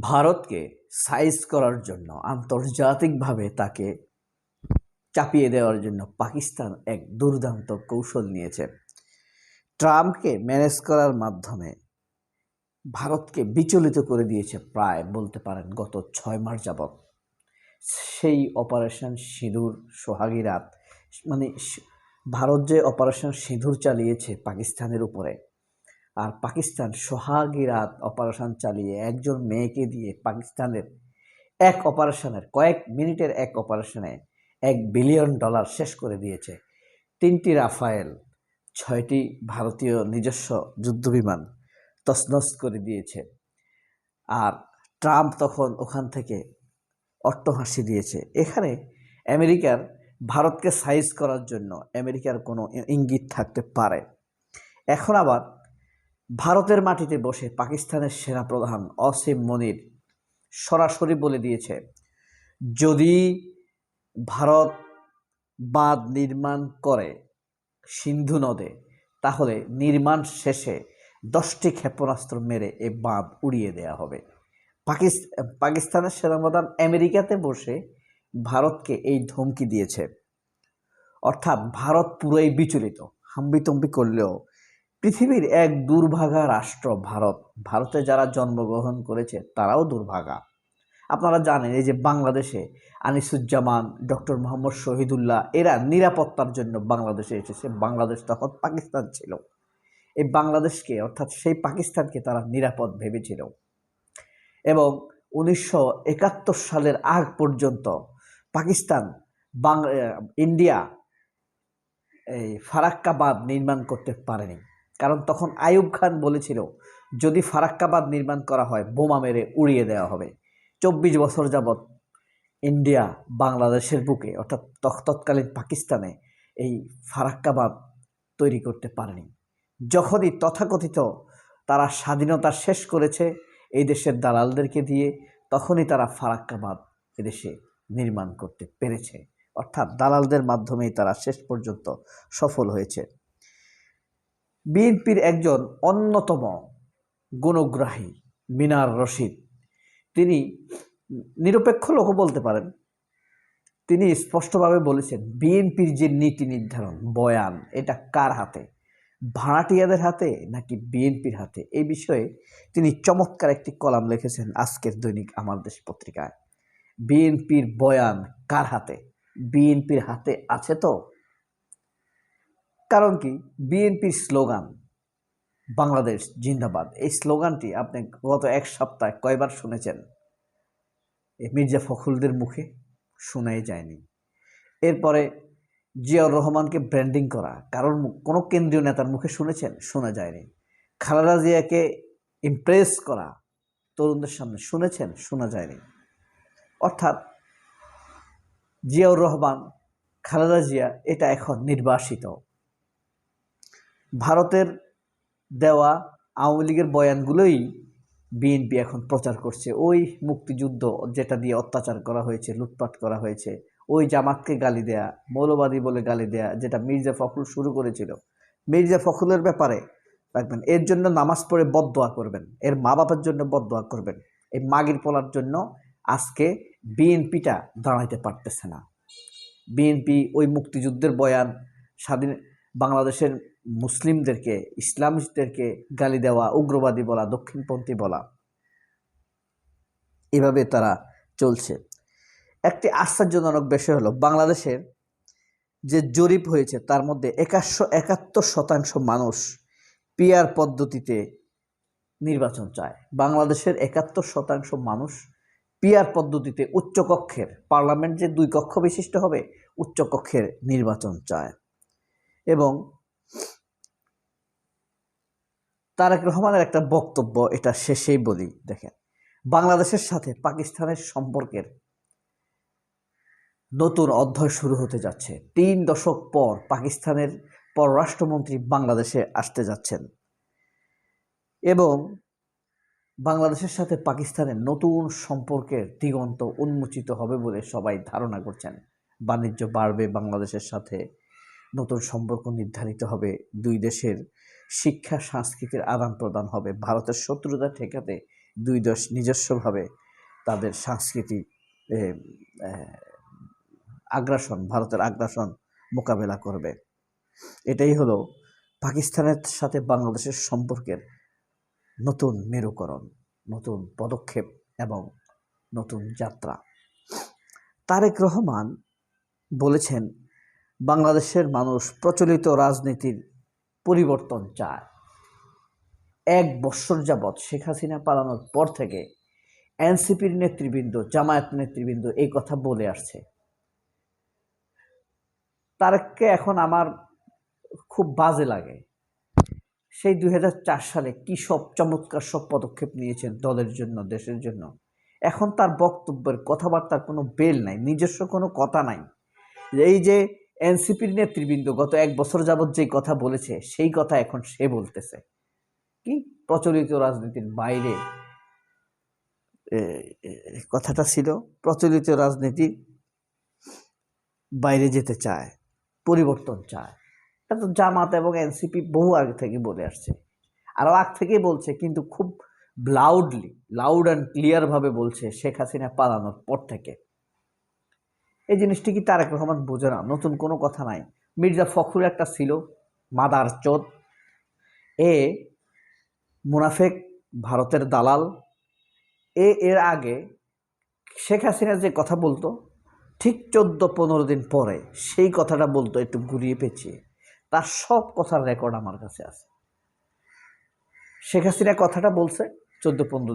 ভারতকে সাইজ করার জন্য, আন্তর্জাতিকভাবে তাকে চাপিয়ে দেওয়ার জন্য পাকিস্তান এক দুর্দান্ত কৌশল নিয়েছে। ট্রাম্পকে ম্যানেজ করার মাধ্যমে ভারতকে বিচলিত করে দিয়েছে প্রায় বলতে পারেন গত ছয় মাস যাবৎ। সেই অপারেশন সিঁদুর সোহাগী রাত মানে ভারত যে অপারেশন সিঁদুর চালিয়েছে পাকিস্তানের উপরে আর পাকিস্তান সোহাগী রাত অপারেশন চালিয়ে একজন মেয়েকে দিয়ে পাকিস্তানের এক অপারেশনের কয়েক মিনিটের এক অপারেশনে এক বিলিয়ন ডলার শেষ করে দিয়েছে তিনটি রাফায়েল, ছয়টি ভারতীয় নিজস্ব যুদ্ধবিমান তছনছ করে দিয়েছে। আর ট্রাম্প তখন ওখান থেকে অট্টহাসি দিয়েছে। এখানে আমেরিকার ভারতকে সাইজ করার জন্য আমেরিকার কোনো ইঙ্গিত থাকতে পারে। এখন আবার ভারতের মাটিতে বসে পাকিস্তানের সেনাপ্রধান অসীম মনির সরাসরি বলে দিয়েছে, যদি ভারত বাঁধ নির্মাণ করে সিন্ধু নদে, তাহলে নির্মাণ শেষে দশটি ক্ষেপণাস্ত্র মেরে এ বাঁধ উড়িয়ে দেয়া হবে। পাকিস- পাকিস্তানের সেনাপ্রধান আমেরিকাতে বসে ভারতকে এই ধমকি দিয়েছে। অর্থাৎ ভারত পুরোই বিচলিত, হাম্বিতম্বি করলেও পৃথিবীর এক দুর্ভাগা রাষ্ট্র ভারত। ভারতে যারা জন্মগ্রহণ করেছে, তারাও দুর্ভাগা। আপনারা জানেন, এই যে বাংলাদেশে আনিসুজ্জামান, ডক্টর মোহাম্মদ শহীদুল্লাহ, এরা নিরাপত্তার জন্য বাংলাদেশে এসেছে। বাংলাদেশ তখন পাকিস্তান ছিল। এই বাংলাদেশকে, অর্থাৎ সেই পাকিস্তানকে তারা নিরাপদ ভেবেছিল। এবং উনিশশো একাত্তর সালের আগ পর্যন্ত পাকিস্তান, বাং ইন্ডিয়া এই ফারাক্কাবাদ নির্মাণ করতে পারেনি। কারণ তখন আইয়ুব খান বলেছিল, যদি ফারাক্কাবাদ নির্মাণ করা হয়, বোমা মেরে উড়িয়ে দেওয়া হবে। চব্বিশ বছর যাবৎ ইন্ডিয়া বাংলাদেশের বুকে, অর্থাৎ তৎকালীন পাকিস্তানে এই ফারাক্কাবাদ তৈরি করতে পারেনি। যখনই তথাকথিত তারা স্বাধীনতা শেষ করেছে এই দেশের দালালদেরকে দিয়ে, তখনই তারা ফারাক্কাবাদ এদেশে নির্মাণ করতে পেরেছে। অর্থাৎ দালালদের মাধ্যমেই তারা শেষ পর্যন্ত সফল হয়েছে। বিএনপির একজন অন্যতম গুণগ্রাহী মিনার রশিদ। তিনি নিরপেক্ষ লোক বলতে পারেন। তিনি স্পষ্টভাবে বলেছেন, বিএনপির যে নীতি নির্ধারণ, বয়ান, এটা কার হাতে? ভাড়াটিয়াদের হাতে নাকি বিএনপির হাতে? এই বিষয়ে তিনি চমৎকার একটি কলাম লিখেছেন আজকের দৈনিক আমার দেশ পত্রিকায়। বিএনপির বয়ান কার হাতে? বিএনপির হাতে আছে তো? কারণ কি? বিএনপির স্লোগান, বাংলাদেশ জিন্দাবাদ। এই স্লোগানটি আপনি গত এক সপ্তাহে কয়বার শুনেছেন? মির্জা ফখরুলদের মুখে শোনাই যায়নি। এরপরে জিয়াউর রহমানকে ব্র্যান্ডিং করা, কারণ কোনো কেন্দ্রীয় নেতার মুখে শুনেছেন? শোনা যায়নি। খালেদা জিয়াকে ইমপ্রেস করা, তরুণদের সামনে শুনেছেন? শোনা যায়নি। অর্থাৎ জিয়াউর রহমান, খালেদা জিয়া এটা এখন নির্বাসিত। ভারতের দেওয়া আওয়ামী লীগের বয়ানগুলোই বিএনপি এখন প্রচার করছে। ওই মুক্তিযুদ্ধ যেটা দিয়ে অত্যাচার করা হয়েছে, লুটপাট করা হয়েছে, ওই জামাতকে গালি দেয়া, মৌলবাদী বলে গালি দেয়া, যেটা মির্জা ফখরুল শুরু করেছিল। মির্জা ফখরুলের ব্যাপারে রাখবেন, এর জন্য নামাজ পড়ে বদদোয়া করবেন, এর মা বাবার জন্য বদদোয়া করবেন। এই মাগির পলার জন্য আজকে বিএনপিটা দাঁড়াইতে পারতেছে না। বিএনপি ওই মুক্তিযুদ্ধের বয়ান, স্বাধীন বাংলাদেশের মুসলিমদেরকে ইসলামিস্টদেরকে গালি দেওয়া, উগ্রবাদী বলা, দক্ষিণপন্থী বলা, এভাবে তারা চলছে। একটি আশ্চর্যজনক বিষয় হলো, বাংলাদেশের যে জরিপ হয়েছে, তার মধ্যে একাশশো একাত্তর শতাংশ মানুষ পিয়ার পদ্ধতিতে নির্বাচন চায়। বাংলাদেশের একাত্তর শতাংশ মানুষ পিয়ার পদ্ধতিতে উচ্চকক্ষের, পার্লামেন্ট যে দুই কক্ষ বিশিষ্ট হবে, উচ্চকক্ষের নির্বাচন চায়। এবং তারেক রহমানের একটা বক্তব্য, এটা শেষেই বলি, দেখেন। বাংলাদেশের সাথে পাকিস্তানের সম্পর্কের নতুন অধ্যায় শুরু হতে যাচ্ছে। তিন দশক পর পাকিস্তানের পররাষ্ট্রমন্ত্রী বাংলাদেশে আসতে যাচ্ছেন। এবং বাংলাদেশের সাথে পাকিস্তানের নতুন সম্পর্কের দিগন্ত উন্মোচিত হবে বলে সবাই ধারণা করছেন। বাণিজ্য বাড়বে, বাংলাদেশের সাথে নতুন সম্পর্ক নির্ধারিত হবে, দুই দেশের শিক্ষা সংস্কৃতির আদান প্রদান হবে। ভারতের শত্রুতা ঠেকাতে দুই দেশ নিজস্বভাবে তাদের এ, আগ্রাসন ভারতের আগ্রাসন মোকাবেলা করবে। এটাই হলো পাকিস্তানের সাথে বাংলাদেশের সম্পর্কের নতুন মেরুকরণ নতুন পদক্ষেপ এবং নতুন যাত্রা। তারেক রহমান বলেছেন বাংলাদেশের মানুষ প্রচলিত রাজনীতির পরিবর্তন চায়। এক বৎসর যাবৎ শেখ হাসিনা পালানোর পর থেকে এনসিপির নেতৃবৃন্দ, জামায়াত নেতৃবৃন্দ এই কথা বলে আসছে। তারেককে এখন আমার খুব বাজে লাগে। সেই দুই হাজার চার সালে কি সব চমৎকার সব পদক্ষেপ নিয়েছেন দলের জন্য, দেশের জন্য? এখন তার বক্তব্যের কথাবার্তার কোনো বেল নাই, নিজস্ব কোনো কথা নাই। এই যে এনসিপির নেতৃবৃন্দ গত এক বছর যাবৎ যে কথা বলেছে, সেই কথা এখন সে বলতেছে। কি? প্রচলিত রাজনীতির বাইরে। কথাটা ছিল, প্রচলিত রাজনীতি বাইরে যেতে চায়, পরিবর্তন চায়। এটা তো জামাত এবং এনসিপি বহু আগে থেকে বলে আসছে। আরও আগ থেকেই বলছে, কিন্তু খুব লাউডলি লাউড অ্যান্ড ক্লিয়ারভাবে বলছে শেখ হাসিনা পালানোর পর থেকে। এই জিনিসটি কি তারেক রহমান বোঝে না? নতুন কোনো কথা নাই। মির্জা ফখরুল একটা ছিল, মাদার চোদ। এ মুনাফেক, ভারতের দালাল। এ এর আগে শেখ হাসিনা যে কথা বলতো, ঠিক চোদ্দ পনেরো দিন পরে সেই কথাটা বলতো একটু ঘুরিয়ে পেঁচিয়ে। তার সব কথার রেকর্ড আমার কাছে আছে। শেখ হাসিনা কথাটা বলছে চোদ্দ পনেরো